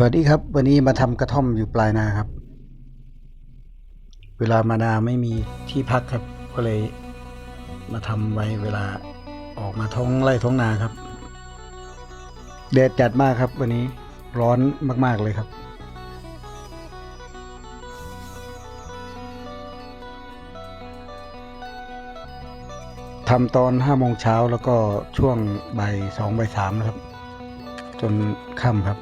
สวัสดีครับ วันนี้มาทำกระท่อมอยู่ปลายนาครับ เวลามานาไม่มีที่พักครับ ก็เลยมาทำไว้เวลาออกมาท้องไร่ท้องนาครับแดดจัดมากครับ วันนี้ร้อนมาก ๆ เลยครับทำตอนห้าโมงเช้าแล้วก็ช่วงบ่ายสองบ่ายสามนะครับ จนค่ำครับ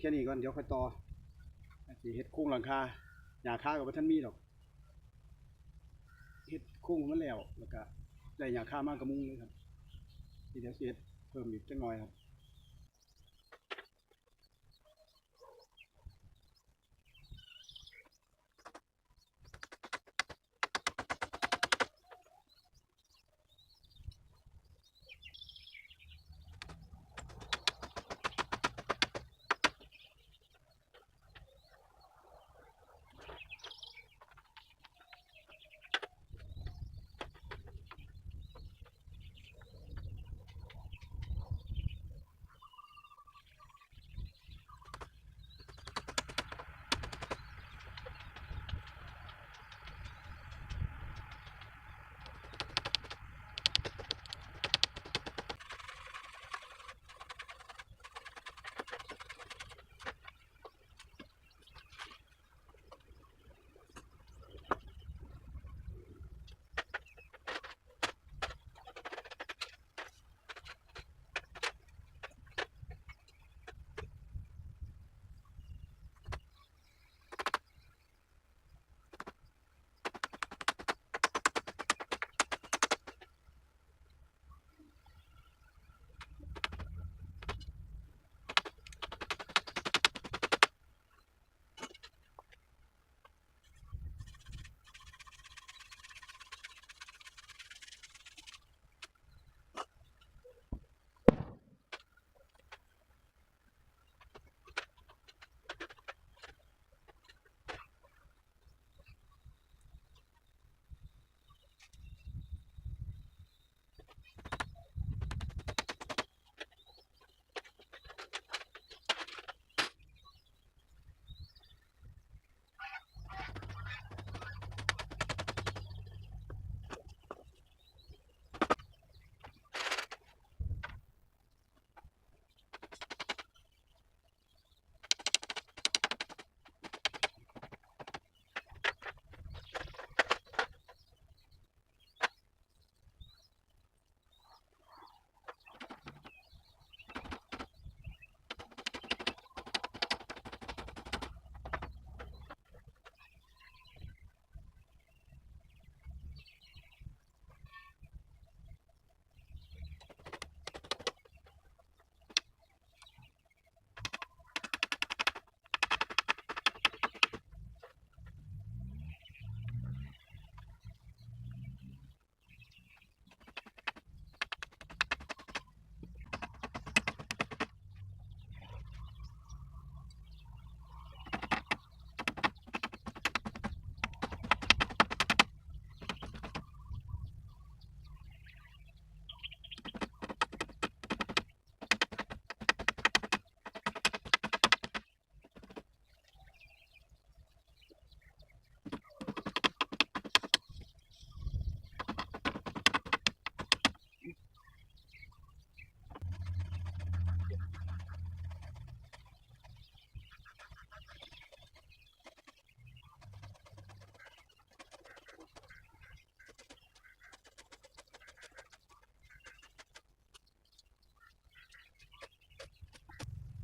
แค่นี้ก่อนเดี๋ยวค่อยต่อสีเห็ดคุ้งหลังคาหยาคากับ่ทันมีดอกเห็ดคุ้งมันแล้วแล้วก็ได้หยาคามากกระมุงเลยครับทีเดี๋ยวเห็ดเพิ่มอีกจังหน่อยครับ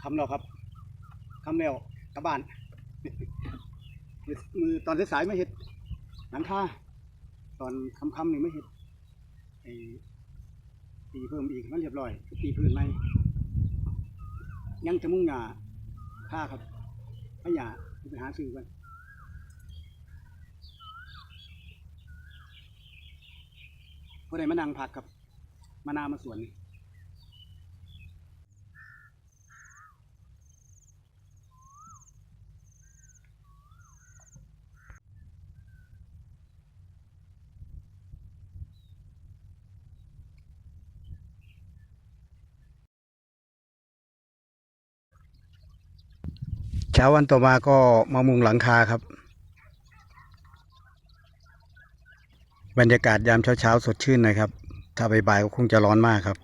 คำแล้วครับคำแล้วกลับบ้าน มือตอนสายๆไม่เห็ดหลังคาตอนค่ำๆนี่ไม่เห็ดไอ้ตีเพิ่มอีกมันเรียบร้อยตีพื้นไหมยังจะมุ่งหยาค่าครับพะหยาไปหาซื้อกันพอได้มานั่งพักครับมานามาสวนนี่ เช้าวันต่อมาก็มามุงหลังคาครับ บรรยากาศยามเช้าๆสดชื่นหนะครับ ถ้าบ่ายๆก็คงจะร้อนมากครับ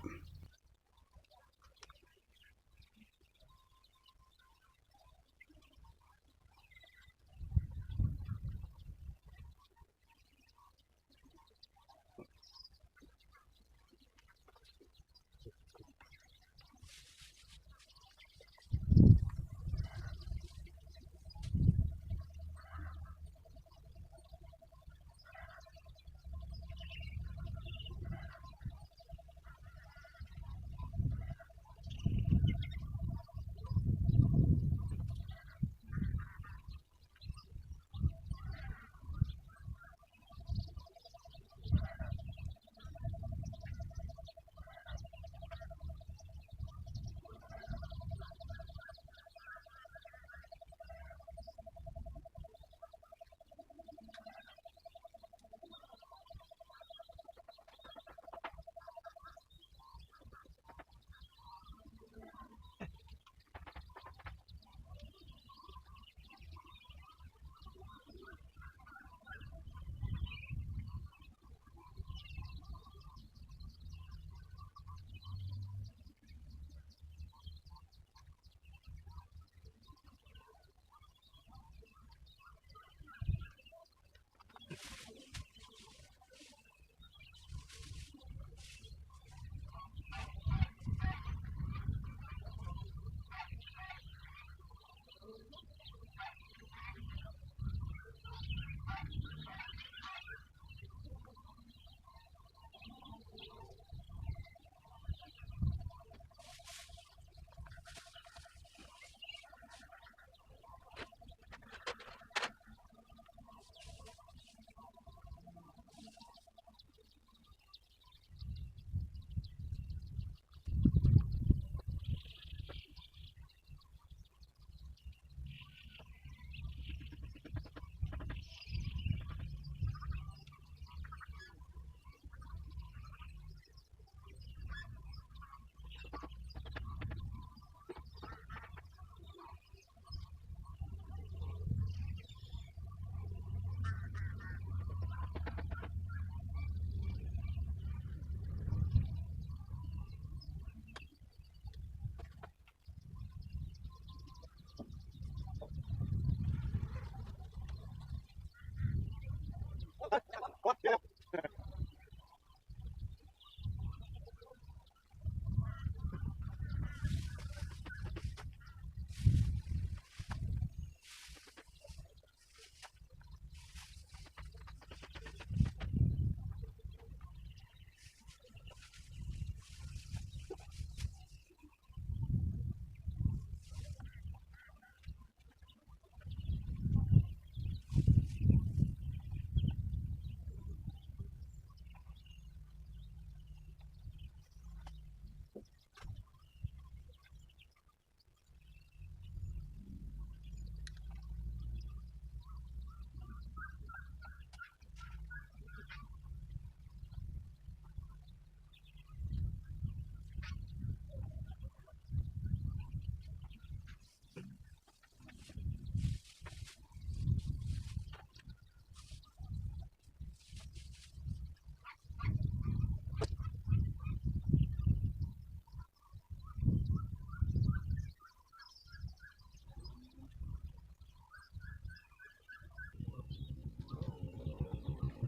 ได้ไห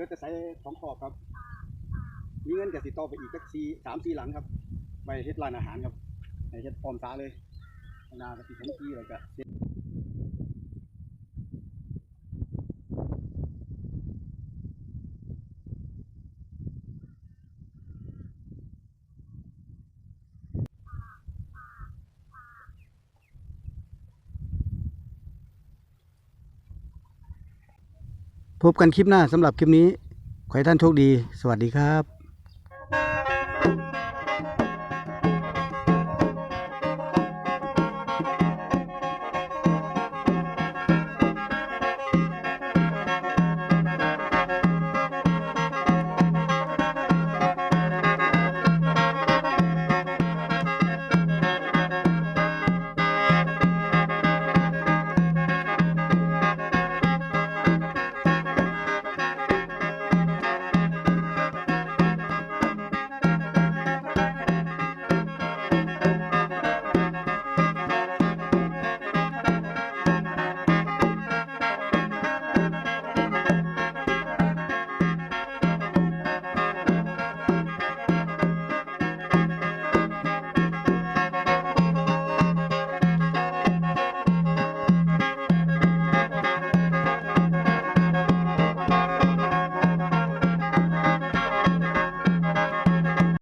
เพื่อจะใส่ของขอบครับ มีเงินจะติดต่อไปอีกสักสี่สามสี่หลังครับ ไปเฮ็ดร้านอาหารครับไปเฮ็ดออมตาเลยนาก็ติดทั้งที่เลยก็ พบกันคลิปหน้าสำหรับคลิปนี้ ขอให้ท่านโชคดี สวัสดีครับ